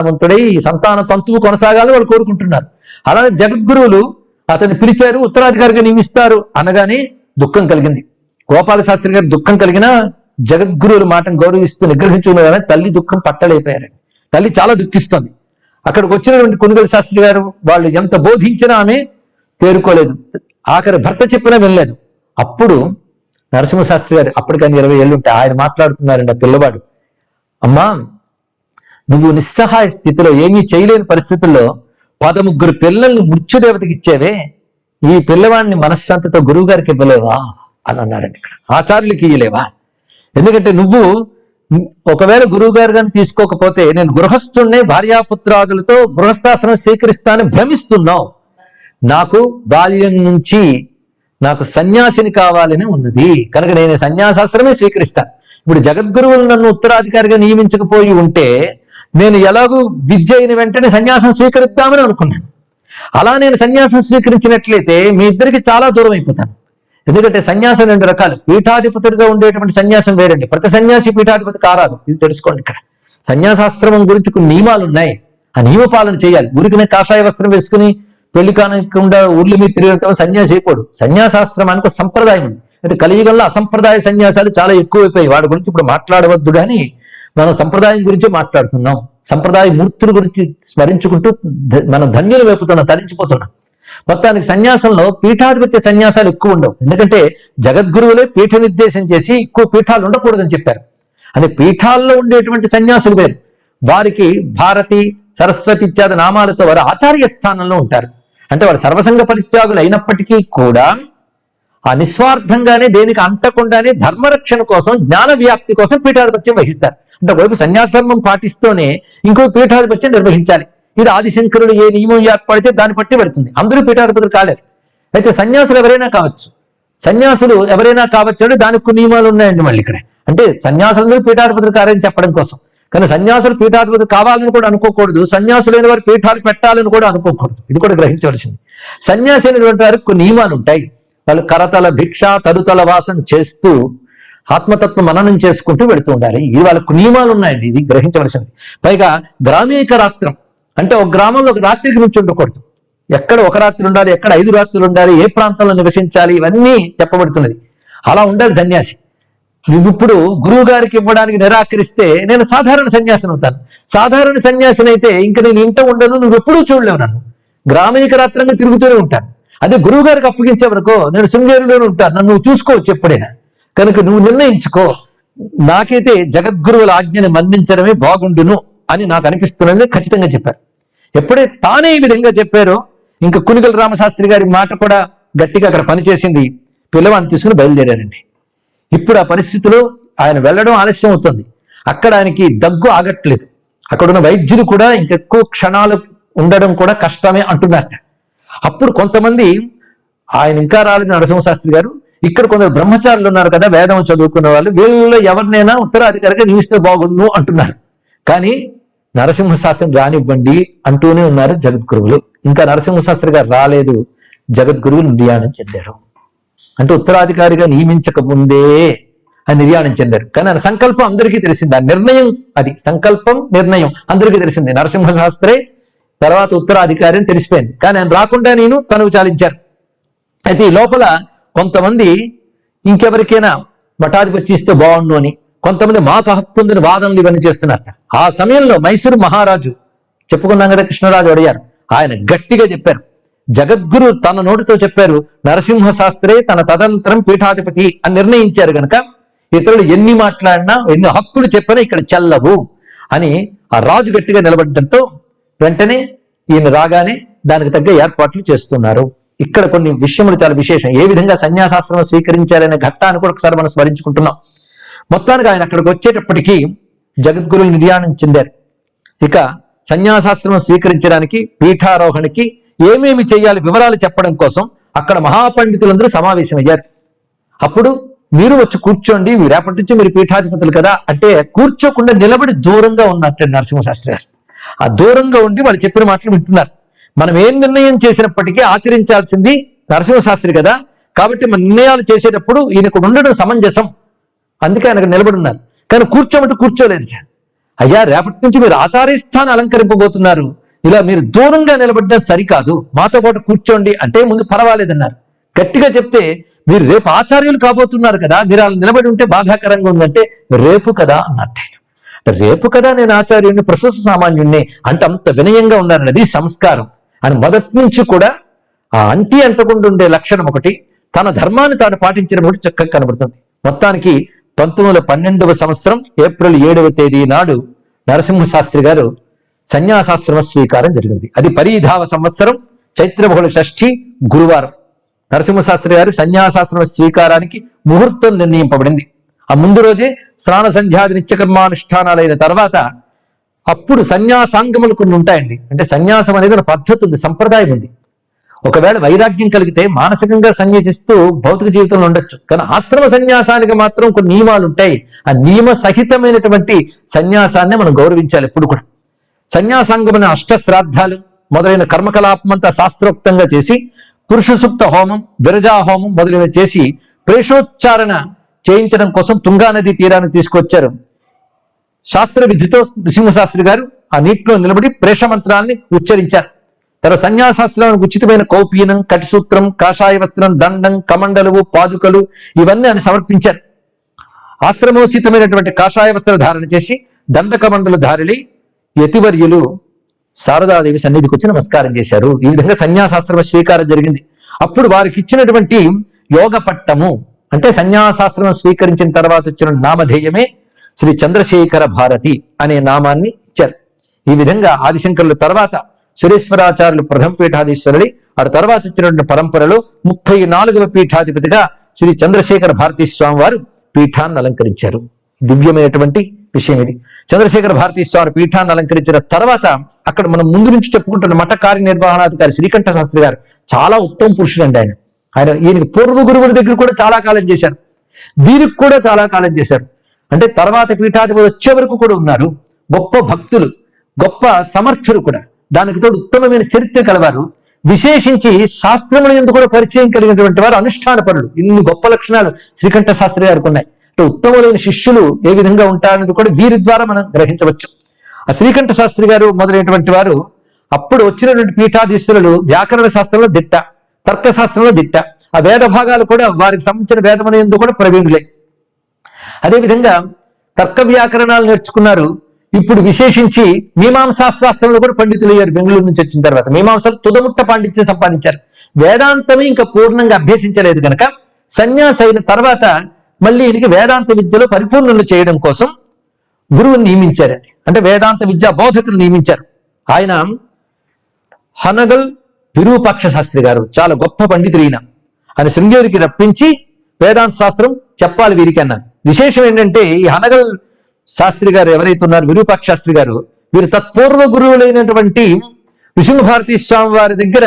సంతానవంతుడై ఈ సంతాన తంతువు కొనసాగాలని వాళ్ళు కోరుకుంటున్నారు. అలానే జగద్గురువులు అతన్ని పిలిచారు ఉత్తరాధికారిగా నియమిస్తారు అనగానే దుఃఖం కలిగింది. గోపాల శాస్త్రి గారు దుఃఖం కలిగిన జగద్గురువుల మాటను గౌరవిస్తూ నిగ్రహించుకున్న తల్లి దుఃఖం పట్టలేకపోయారండి. తల్లి చాలా దుఃఖిస్తుంది. అక్కడికి వచ్చినటువంటి కొనుగోలు శాస్త్రి గారు వాళ్ళు ఎంత బోధించినా ఆమె తేరుకోలేదు. ఆఖరి భర్త చెప్పినా వినలేదు. అప్పుడు నరసింహశాస్త్రి గారు అప్పటికి ఇరవై ఏళ్ళు ఉంటే ఆయన మాట్లాడుతున్నారండి ఆ పిల్లవాడు. అమ్మా నువ్వు నిస్సహాయ స్థితిలో ఏమీ చేయలేని పరిస్థితుల్లో పదముగ్గురు పిల్లల్ని మృత్యుదేవతకి ఇచ్చేవే. ఈ పిల్లవాడిని మనశ్శాంతితో గురువు గారికి ఇవ్వలేవా? అని అన్నారండి ఇక్కడ. ఆచార్యులకి ఇయ్యలేవా? ఎందుకంటే నువ్వు ఒకవేళ గురువు గారు కానీ తీసుకోకపోతే నేను గృహస్థుణ్ణి భార్యాపుత్రాదులతో గృహస్థాసనం స్వీకరిస్తానని భ్రమిస్తున్నావు. నాకు బాల్యం నుంచి నాకు సన్యాసిని కావాలని ఉన్నది. కనుక నేను సన్యాసాశ్రమే స్వీకరిస్తాను. ఇప్పుడు జగద్గురువులు నన్ను ఉత్తరాధికారిగా నియమించకపోయి ఉంటే నేను ఎలాగూ విద్య అయిన వెంటనే సన్యాసం స్వీకరిద్దామని అనుకున్నాను. అలా నేను సన్యాసం స్వీకరించినట్లయితే మీ ఇద్దరికి చాలా దూరం అయిపోతాను. ఎందుకంటే సన్యాసం రెండు రకాలు. పీఠాధిపతుడిగా ఉండేటువంటి సన్యాసం వేరండి. ప్రతి సన్యాసి పీఠాధిపతి కారాదు. ఇది తెలుసుకోండి ఇక్కడ. సన్యాసాశ్రమం గురించి కొన్ని నియమాలు ఉన్నాయి. ఆ నియమ పాలన చేయాలి. ఉరికిన కాషాయ వస్త్రం వేసుకుని పెళ్ళి కానకుండా ఊర్లు మీద తిరగటం సన్యాసి అయిపోడు. సన్యాసాశ్రమానికి సంప్రదాయం ఉంది. అయితే కలియుగంలో అసంప్రదాయ సన్యాసాలు చాలా ఎక్కువైపోయాయి. వాడి గురించి ఇప్పుడు మాట్లాడవద్దు కానీ మనం సంప్రదాయం గురించే మాట్లాడుతున్నాం. సంప్రదాయ మూర్తుల గురించి స్మరించుకుంటూ మన ధన్యులు వైపుతున్నాం తరించిపోతున్నాం. మొత్తానికి సన్యాసంలో పీఠాధిపత్య సన్యాసాలు ఎక్కువ ఉండవు. ఎందుకంటే జగద్గురువులే పీఠ నిర్దేశం చేసి ఎక్కువ పీఠాలు ఉండకూడదని చెప్పారు. అదే పీఠాల్లో ఉండేటువంటి సన్యాసులు వేరు. వారికి భారతి సరస్వతి ఇత్యాది నామాలతో వారు ఆచార్య స్థానంలో ఉంటారు. అంటే వారు సర్వసంగ పరిత్యాగులు అయినప్పటికీ కూడా ఆ నిస్వార్థంగానే దేనికి అంటకుండానే ధర్మరక్షణ కోసం జ్ఞాన వ్యాప్తి కోసం పీఠాధిపత్యం వహిస్తారు. అంటే ఒకవైపు సన్యాసధర్మం పాటిస్తూనే ఇంకో పీఠాధిపత్యం నిర్వహించాలి. ఇది ఆదిశంకరుడు ఏ నియమం ఏర్పడితే దాన్ని బట్టి పడుతుంది. అందరూ పీఠాధిపతులు కాలేరు. అయితే సన్యాసులు ఎవరైనా కావచ్చు. సన్యాసులు ఎవరైనా కావచ్చు అంటే దానికి కొన్ని నియమాలు ఉన్నాయండి మళ్ళీ ఇక్కడ. అంటే సన్యాసులందరూ పీఠాధిపతులు కారని చెప్పడం కోసం. కానీ సన్యాసులు పీఠాధిపతులు కావాలని కూడా అనుకోకూడదు. సన్యాసులైన వారు పీఠాలు పెట్టాలని కూడా అనుకోకూడదు. ఇది కూడా గ్రహించవలసింది. సన్యాసి అయినటువంటి వారికి కొన్ని నియమాలు ఉంటాయి. వాళ్ళు కరతల భిక్ష తరుతల వాసం చేస్తూ ఆత్మతత్వ మననం చేసుకుంటూ వెళుతూ ఉండాలి. ఇది వాళ్ళకు నియమాలు ఉన్నాయండి. ఇది గ్రహించవలసింది పైగా గ్రామీక రాత్రం అంటే ఒక గ్రామంలో ఒక రాత్రికి నుంచి ఉండకూడదు. ఎక్కడ ఒక రాత్రి ఉండాలి ఎక్కడ ఐదు రాత్రులు ఉండాలి ఏ ప్రాంతంలో నివసించాలి ఇవన్నీ చెప్పబడుతున్నది. అలా ఉండాలి సన్యాసి. నువ్వు ఇప్పుడు గురువు గారికి ఇవ్వడానికి నిరాకరిస్తే నేను సాధారణ సన్యాసిని అవుతాను. సాధారణ సన్యాసిని అయితే ఇంకా నేను ఇంట ఉండను నువ్వు ఎప్పుడూ చూడలేవు నన్ను. గ్రామీక రాత్రంగా తిరుగుతూనే ఉంటాను. అదే గురువు గారికి అప్పగించే వరకు నేను శృంగేరులోనే ఉంటాను. నన్ను చూసుకోవచ్చు ఎప్పుడైనా. కనుక నువ్వు నిర్ణయించుకో. నాకైతే జగద్గురువుల ఆజ్ఞని మన్నించడమే బాగుండును అని నాకు అనిపిస్తున్నది ఖచ్చితంగా చెప్పారు. ఎప్పుడే తానే ఈ విధంగా చెప్పారో ఇంకా కునిగల రామశాస్త్రి గారి మాట కూడా గట్టిగా అక్కడ పనిచేసింది. పిల్లవాడిని తీసుకుని బయలుదేరారండి. ఇప్పుడు ఆ పరిస్థితిలో ఆయన వెళ్ళడం ఆలస్యం అవుతుంది. అక్కడ ఆయనకి దగ్గు ఆగట్లేదు. అక్కడ ఉన్న వైద్యులు కూడా ఇంకెక్కువ క్షణాలు ఉండడం కూడా కష్టమే అంటున్నారట. అప్పుడు కొంతమంది ఆయన ఇంకా రాలేదు నరసింహశాస్త్రి గారు ఇక్కడ కొందరు బ్రహ్మచారులు ఉన్నారు కదా వేదం చదువుకున్న వాళ్ళు వీళ్ళలో ఎవరినైనా ఉత్తరాధికారిగా నియమిస్తే బాగుండు అంటున్నారు. కానీ నరసింహశాస్త్రి రానివ్వండి అంటూనే ఉన్నారు జగద్గురువులు. ఇంకా నరసింహశాస్త్రి గారు రాలేదు జగద్గురువులు నిర్యాణం చెందారు. అంటే ఉత్తరాధికారిగా నియమించక ముందే ఆయన నిర్యాణం చెందారు. కానీ ఆయన సంకల్పం అందరికీ తెలిసింది. ఆ నిర్ణయం అది సంకల్పం నిర్ణయం అందరికీ తెలిసింది. నరసింహ శాస్త్రే తర్వాత ఉత్తరాధికారి అని తెలిసిపోయింది. కానీ ఆయన రాకుండా నేను తనువు చాలించారు అయితే ఈ లోపల కొంతమంది ఇంకెవరికైనా మఠాధిపతి ఇస్తే బాగుండు అని కొంతమంది మాకు హక్కు ఉందని వాదనలు ఇవన్నీ చేస్తున్నారట ఆ సమయంలో మైసూరు మహారాజు చెప్పుకున్నాం కదా కృష్ణరాజు అడిగారు. ఆయన గట్టిగా చెప్పారు. జగద్గురు తన నోటితో చెప్పారు నరసింహ శాస్త్రే తన తదంతరం పీఠాధిపతి అని నిర్ణయించారు గనక ఇతరులు ఎన్ని మాట్లాడినా ఎన్ని హక్కులు చెప్పినా ఇక్కడ చెల్లవు అని ఆ రాజు గట్టిగా నిలబడడంతో వెంటనే ఈయన రాగానే దానికి తగ్గ ఏర్పాట్లు చేస్తున్నారు. ఇక్కడ కొన్ని విషయములు చాలా విశేషం. ఏ విధంగా సన్యాసాశ్రమం స్వీకరించారనే ఘట్టాన్ని కూడా ఒకసారి మనం స్మరించుకుంటున్నాం. మొత్తానికి ఆయన అక్కడికి వచ్చేటప్పటికీ జగద్గురులు నిర్యాణం చెందారు. ఇక సన్యాసాశ్రమం స్వీకరించడానికి పీఠారోహణకి ఏమేమి చేయాలి వివరాలు చెప్పడం కోసం అక్కడ మహాపండితులందరూ సమావేశమయ్యారు. అప్పుడు మీరు వచ్చి కూర్చోండి రేపటి నుంచి మీరు పీఠాధిపతులు కదా అంటే కూర్చోకుండా నిలబడి దూరంగా ఉన్నట్టు నరసింహశాస్త్రి గారు. ఆ దూరంగా ఉండి వాళ్ళు చెప్పిన మాటలు వింటున్నారు. మనం ఏం నిర్ణయం చేసినప్పటికీ ఆచరించాల్సింది నరసింహశాస్త్రి కదా. కాబట్టి మన నిర్ణయాలు చేసేటప్పుడు ఈయనకు ఉండడం సమంజసం. అందుకే ఆయనకు నిలబడి ఉన్నారు. కానీ కూర్చోమంటే కూర్చోలేదు అయ్యా రేపటి నుంచి మీరు ఆచార్య స్థానం అలంకరింపబోతున్నారు. ఇలా మీరు దూరంగా నిలబడ్డం సరికాదు. మాతో పాటు కూర్చోండి అంటే ముందు పర్వాలేదన్నారు. గట్టిగా చెప్తే మీరు రేపు ఆచార్యులు కాబోతున్నారు కదా. మీరు అలా నిలబడి ఉంటే బాధాకరంగా ఉందంటే రేపు కదా అన్నట్టే. రేపు కదా నేను ఆచార్యుడిని ప్రశస్త సామాన్యుణ్ణి అంటే అంత వినయంగా ఉన్నారన్నది సంస్కారం. అని మొదటి నుంచి కూడా ఆ అంటి అంటకుండా ఉండే లక్షణం ఒకటి తన ధర్మాన్ని తాను పాటించడం ఒకటి చక్కగా కనబడుతుంది. మొత్తానికి పంతొమ్మిది వందల పన్నెండవ సంవత్సరం ఏప్రిల్ ఏడవ తేదీ నాడు నరసింహ శాస్త్రి గారు సన్యాసాశ్రమ స్వీకారం జరిగింది. అది పరీధావ సంవత్సరం చైత్రబహుళ షష్ఠి గురువారం. నరసింహశాస్త్రి గారి సన్యాసాశ్రమ స్వీకారానికి ముహూర్తం నిర్ణయింపబడింది. ఆ ముందు రోజే స్నాన సంధ్యాది నిత్యకర్మానుష్ఠానాలైన తర్వాత అప్పుడు సన్యాసాంగములు కొన్ని ఉంటాయండి. అంటే సన్యాసం అనేది ఒక పద్ధతి ఉంది సంప్రదాయం ఉంది. ఒకవేళ వైరాగ్యం కలిగితే మానసికంగా సన్యాసిస్తూ భౌతిక జీవితంలో ఉండొచ్చు. కానీ ఆశ్రమ సన్యాసానికి మాత్రం కొన్ని నియమాలు ఉంటాయి. ఆ నియమ సహితమైనటువంటి సన్యాసాన్ని మనం గౌరవించాలి ఎప్పుడు కూడా. సన్యాసాంగమైన అష్ట శ్రాద్ధాలు మొదలైన కర్మకలాపమంతా శాస్త్రోక్తంగా చేసి పురుషసుప్త హోమం విరజా హోమం మొదలైనవి చేసి ప్రేషోచ్చారణ చేయించడం కోసం తుంగా నది తీరాన్ని తీసుకొచ్చారు. శాస్త్ర విధితో నృసింహశాస్త్రి గారు ఆ నీటిలో నిలబడి ప్రేష మంత్రాన్ని ఉచ్చరించారు. తన సన్యాసాస్త్రానికి ఉచితమైన కౌపీనం కటిసూత్రం కాషాయ వస్త్రం దండం కమండలు పాదుకలు ఇవన్నీ ఆయన సమర్పించారు. ఆశ్రమోచితమైనటువంటి కాషాయ వస్త్ర ధారణ చేసి దండకమండల ధారిలి యతివర్యులు శారదాదేవి సన్నిధికి వచ్చి నమస్కారం చేశారు. ఈ విధంగా సన్యాసాశ్రమ స్వీకారం జరిగింది. అప్పుడు వారికి ఇచ్చినటువంటి యోగ పట్టము అంటే సన్యాసాశ్రమం స్వీకరించిన తర్వాత వచ్చిన నామధేయమే శ్రీ చంద్రశేఖర భారతి అనే నామాన్ని ఇచ్చారు. ఈ విధంగా ఆదిశంకరుల తర్వాత సురేశ్వరాచార్యులు ప్రథమ పీఠాధీశ్వరుడి ఆ తర్వాత వచ్చినటువంటి పరంపరలో ముప్పై నాలుగవ పీఠాధిపతిగా శ్రీ చంద్రశేఖర భారతీ స్వామి వారు పీఠాన్ని అలంకరించారు. దివ్యమైనటువంటి విషయం ఇది. చంద్రశేఖర భారతీ స్వామి పీఠాన్ని అలంకరించిన తర్వాత అక్కడ మనం ముందు నుంచి చెప్పుకుంటున్న మఠ కార్యనిర్వహణాధికారి శ్రీకంఠ శాస్త్రి గారు చాలా ఉత్తమ పురుషుడు అండి ఆయన. ఆయన ఈయనకి పూర్వ గురువుల దగ్గర కూడా చాలా కాలం చేశారు. వీరికి కూడా చాలా కాలం చేశారు. అంటే తర్వాత పీఠాధిపతి వచ్చే వరకు కూడా ఉన్నారు గొప్ప భక్తులు గొప్ప సమర్థులు కూడా. దానికి తోడు ఉత్తమమైన చరిత్ర కలవారు. విశేషించి శాస్త్రముల ఎందుకు కూడా పరిచయం కలిగినటువంటి వారు అనుష్ఠాన పరులు ఇన్ని గొప్ప లక్షణాలు శ్రీకంఠ శాస్త్రి గారికి ఉన్నాయి. అంటే ఉత్తమమైన శిష్యులు ఏ విధంగా ఉంటారనేది కూడా వీరి ద్వారా మనం గ్రహించవచ్చు. ఆ శ్రీకంఠ శాస్త్రి గారు మొదలైనటువంటి వారు అప్పుడు వచ్చినటువంటి పీఠాధీశ్వరులు వ్యాకరణ శాస్త్రంలో దిట్ట తర్కశాస్త్రంలో దిట్ట. ఆ వేద భాగాలు కూడా వారికి సంబంధించిన వేదమనేందుకు కూడా ప్రవీణులే. అదేవిధంగా తర్క వ్యాకరణాలు నేర్చుకున్నారు. ఇప్పుడు విశేషించి మీమాంసాశాస్త్రంలో కూడా పండితులు అయ్యారు బెంగళూరు నుంచి వచ్చిన తర్వాత. మీమాంసలు తుదముట్ట పాండిత్యం సంపాదించారు. వేదాంతమే ఇంకా పూర్ణంగా అభ్యసించలేదు కనుక సన్యాసి అయిన తర్వాత మళ్ళీ ఈయనకి వేదాంత విద్యలో పరిపూర్ణలు చేయడం కోసం గురువుని నియమించారని అంటే వేదాంత విద్యా బోధకులు నియమించారు. ఆయన హనగల్ విరూపాక్ష శాస్త్రి గారు చాలా గొప్ప పండితులు ఈయన. ఆయన శృంగేరికి రప్పించి వేదాంత శాస్త్రం చెప్పాలి వీరికి అన్నారు. విశేషం ఏంటంటే ఈ హనగల్ శాస్త్రి గారు ఎవరైతే ఉన్నారు విరూపాక్ష శాస్త్రి గారు వీరు తత్పూర్వ గురువులైనటువంటి నృసింహ స్వామి వారి దగ్గర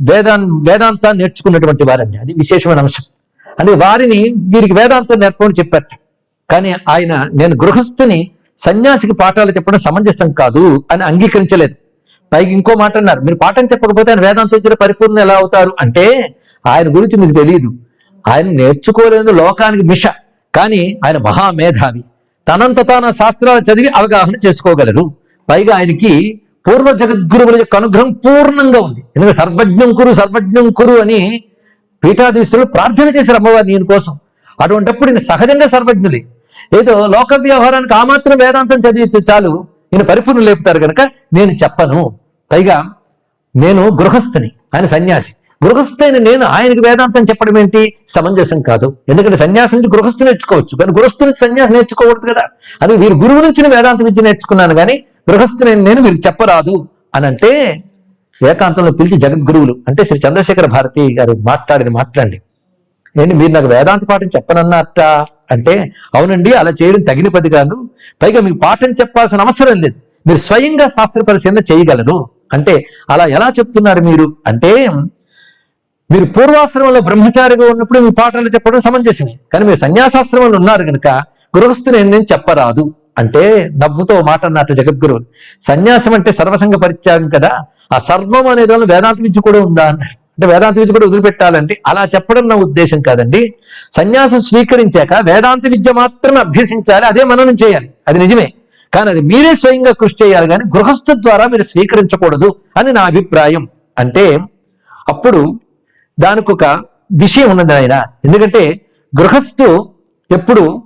వేదాన్ వేదాంతాన్ని నేర్చుకున్నటువంటి వారండి. అది విశేషమైన అంశం. అంటే వారిని వీరికి వేదాంతం నేర్పమని చెప్పారు కానీ ఆయన నేను గృహస్థుని సన్యాసికి పాఠాలు చెప్పడం సమంజసం కాదు అని అంగీకరించలేదు. పైకి ఇంకో మాట అన్నారు. మీరు పాఠం చెప్పకపోతే ఆయన వేదాంతం ఇచ్చిన పరిపూర్ణ ఎలా అవుతారు? అంటే ఆయన గురించి మీకు తెలియదు ఆయన నేర్చుకోలేదు లోకానికి మిష. కానీ ఆయన మహామేధావి. తనంత తన శాస్త్రాలు చదివి అవగాహన చేసుకోగలరు పైగా ఆయనకి పూర్వ జగద్గురువుల యొక్క అనుగ్రహం పూర్ణంగా ఉంది. ఎందుకంటే సర్వజ్ఞం కురు సర్వజ్ఞం కురు అని పీఠాధీశులు ప్రార్థన చేశారు అమ్మవారు నేను కోసం. అటువంటిప్పుడు ఈయన సహజంగా సర్వజ్ఞులే. ఏదో లోక వ్యవహారానికి ఆ మాత్రం వేదాంతం చదివితే చాలు. ఈయన పరిపూర్ణ లేపుతారు కనుక నేను చెప్పను. పైగా నేను గృహస్థుని. ఆయన సన్యాసి. గృహస్థైన నేను ఆయనకి వేదాంతం చెప్పడం ఏంటి? సమంజసం కాదు. ఎందుకంటే సన్యాసం నుంచి గృహస్థు నేర్చుకోవచ్చు. కానీ గృహస్థు నుంచి సన్యాసం నేర్చుకోకూడదు కదా. అది వీరు గురువు నుంచి వేదాంత విద్య నేర్చుకున్నాను కానీ గృహస్థుని నేను వీరికి చెప్పరాదు. అని అంటే ఏకాంతంలో పిలిచి జగద్గురువులు అంటే శ్రీ చంద్రశేఖర భారతి గారు మాట్లాడిన మాట్లాడండి. ఏంటి? మీరు నాకు వేదాంత పాఠం చెప్పనన్నట్ట అంటే అవునండి అలా చేయడం తగిన పది కాదు. పైగా మీకు పాఠం చెప్పాల్సిన అవసరం లేదు. మీరు స్వయంగా శాస్త్ర పరిశీలన చేయగలరు. అంటే అలా ఎలా చెప్తున్నారు మీరు? అంటే మీరు పూర్వాశ్రమంలో బ్రహ్మచారిగా ఉన్నప్పుడు మీ పాఠాలు చెప్పడం సమంజసమే. కానీ మీరు సన్యాసాశ్రమంలో ఉన్నారు కనుక గృహస్థుని నేను చెప్పరాదు. అంటే నవ్వుతో మాట అన్నట్టు జగద్గురు సన్యాసం అంటే సర్వసంగ పరిత్యాగం కదా. ఆ సర్వం అనే దానిలో వేదాంత విద్య కూడా ఉందా? అంటే వేదాంత విద్య కూడా వదిలిపెట్టాలంటే అలా చెప్పడం నా ఉద్దేశం కాదండి. సన్యాసం స్వీకరించాక వేదాంత విద్య మాత్రమే అభ్యసించాలి. అదే మననం చేయాలి. అది నిజమే. కానీ అది మీరే స్వయంగా కృషి చేయాలి. కానీ గృహస్థు ద్వారా మీరు స్వీకరించకూడదు అని నా అభిప్రాయం. అంటే అప్పుడు దానికి ఒక విషయం ఉన్నది ఆయన ఎందుకంటే గృహస్థు ఎప్పుడు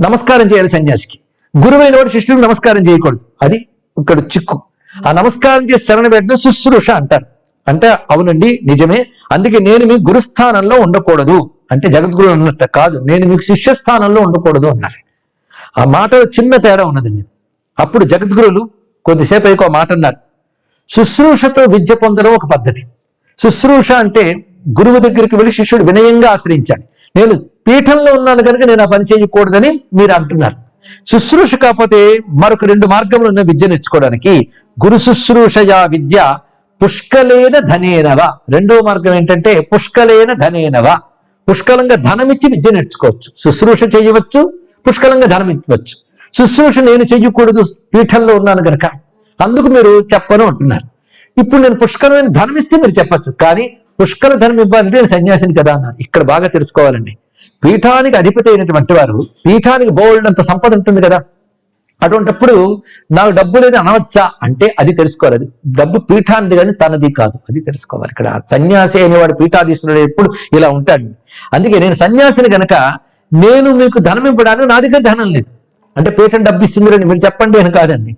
నమస్కారం చేయాలి సన్యాసికి. గురువైన వాడు శిష్యుడికి నమస్కారం చేయకూడదు. అది ఇక్కడ చిక్కు. ఆ నమస్కారం చేసి శరణ పెట్టడం శుశ్రూష అంటారు. అంటే అవునండి నిజమే. అందుకే నేను మీ గురుస్థానంలో ఉండకూడదు. అంటే జగద్గురు అన్నట్టు కాదు. నేను మీకు శిష్య స్థానంలో ఉండకూడదు అన్నారు. ఆ మాట చిన్న తేడా ఉన్నదండి అప్పుడు జగద్గురులు కొద్దిసేపు అయికో మాట అన్నారు శుశ్రూషతో విద్య పొందడం ఒక పద్ధతి. శుశ్రూష అంటే గురువు దగ్గరికి వెళ్ళి శిష్యుడు వినయంగా ఆశ్రయించాలి నేను పీఠంలో ఉన్నాను కనుక నేను ఆ పని చేయకూడదని మీరు అంటున్నారు. శుశ్రూష కాకపోతే మరొక రెండు మార్గములు ఉన్న విద్య నేర్చుకోవడానికి గురు శుశ్రూషయా విద్య పుష్కలేన ధనేనవ. రెండో మార్గం ఏంటంటే పుష్కలేన ధనేనవ. పుష్కలంగా ధనమిచ్చి విద్య నేర్చుకోవచ్చు. శుశ్రూష చేయవచ్చు పుష్కలంగా ధనం ఇవ్వచ్చు శుశ్రూష నేను చెయ్యకూడదు పీఠంలో ఉన్నాను కనుక. అందుకు మీరు చెప్పను అంటున్నారు. ఇప్పుడు నేను పుష్కలమైన ధనం ఇస్తే మీరు చెప్పచ్చు. కానీ పుష్కల ధనం ఇవ్వాలంటే నేను సన్యాసిని కదా అన్నాను. ఇక్కడ బాగా తెలుసుకోవాలండి. పీఠానికి అధిపతి అయినటువంటి వారు పీఠానికి బోల్డంత సంపద ఉంటుంది కదా. అటువంటప్పుడు నాకు డబ్బు లేదు అనవచ్చా? అంటే అది తెలుసుకోవాలి. అది డబ్బు పీఠానిది కానీ తనది కాదు. అది తెలుసుకోవాలి. ఇక్కడ సన్యాసి అనేవాడు పీఠాధీశ్వరుడు ఎప్పుడు ఇలా ఉంటాడు. అందుకే నేను సన్యాసిని గనక నేను మీకు ధనం ఇవ్వడానికి నా దగ్గర ధనం లేదు. అంటే పీఠం డబ్బు ఇస్తుంది మీరు చెప్పండి అని కాదండి.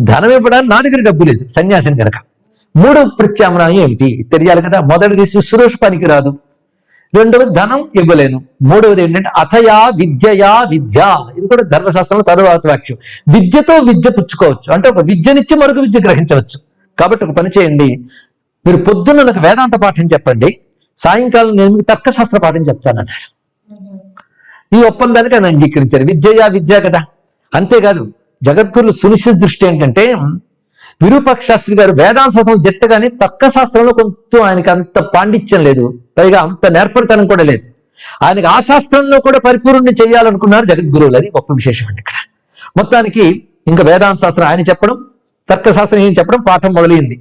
ధనం ఇవ్వడానికి నా దగ్గర డబ్బు లేదు. సన్యాసిని కనుక మూడవ ప్రత్యామ్నాయం ఏమిటి? తెలియాలి కదా. మొదటిది శుశ్రూష పనికి రాదు రెండవది ధనం ఇవ్వలేను. మూడవది ఏంటంటే అథయా విద్యయా విద్య. ఇది కూడా ధర్మశాస్త్రంలో తరువాత వాక్యం. విద్యతో విద్య పుచ్చుకోవచ్చు. అంటే ఒక విద్యనిచ్చి మరొక విద్య గ్రహించవచ్చు. కాబట్టి ఒక పని చేయండి. మీరు పొద్దున్న నాకు వేదాంత పాఠం చెప్పండి. సాయంకాలం నేను మీకు తర్కశాస్త్ర పాఠం చెప్తానన్నారు. ఈ ఒప్పందానికి ఆయన అంగీకరించారు. విద్యయా విద్య కదా. అంతేకాదు జగద్గురులు సునిశ్చిత దృష్టి ఏంటంటే విరూపాక్ష శాస్త్రి గారు వేదాంత శాస్త్రం జట్టగానే తర్క శాస్త్రంలో కొంచెం ఆయనకి అంత పాండిత్యం లేదు. పైగా అంత నేర్పరితనం కూడా లేదు. ఆయనకి ఆ శాస్త్రంలో కూడా పరిపూర్ణ చేయాలనుకున్నారు జగద్గురువులు. అది గొప్ప విశేషం అండి ఇక్కడ. మొత్తానికి ఇంకా వేదాంత శాస్త్రం ఆయన చెప్పడం తర్కశాస్త్రం ఏం చెప్పడం పాఠం మొదలైంది.